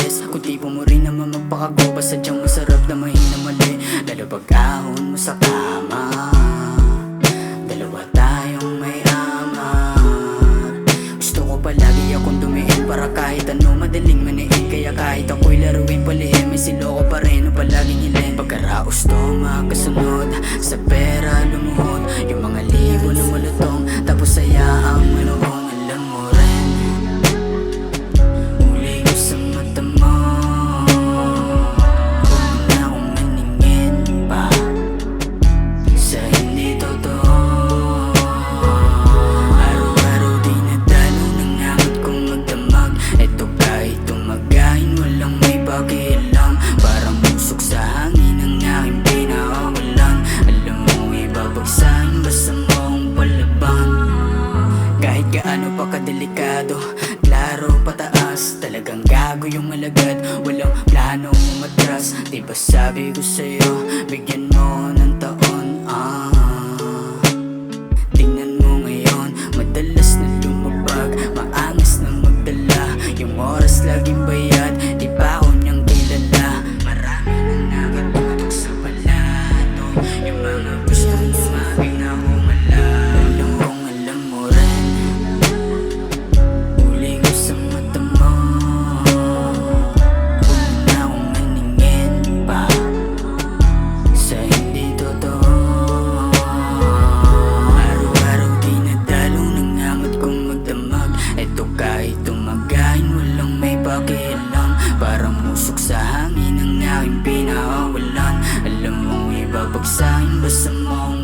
Umalis Kung tipo mo rin naman magpakago Basta dyang masarap na mahina mali? Lalo pag ahon mo sa kama. Dalawa tayong may amat Gusto ko palagi akong dumiin Para kahit ano madaling maniin. Kaya kahit ako'y laruin palihim May siloko pa rin o palaging hiling. Pagkaraos to makasunod Sa pera lumuhod kahit gaano pa kadelikado Klaro pataas. Talagang gago yung alagad. Walang plano umatras Di ba sabi ko sa'yo Bigyan mo ng taon ah. Tingnan mo ngayon Madalas na lumabag. Maangas na magdala. Yung oras laging bayad totoo. Araw-araw di nadalo ng kong magdamag. Eto kahit tumagain walang may pakialam. Parang musok sa hangin ang aking pinakawalan Alam mong ibabagsahin basta mo akong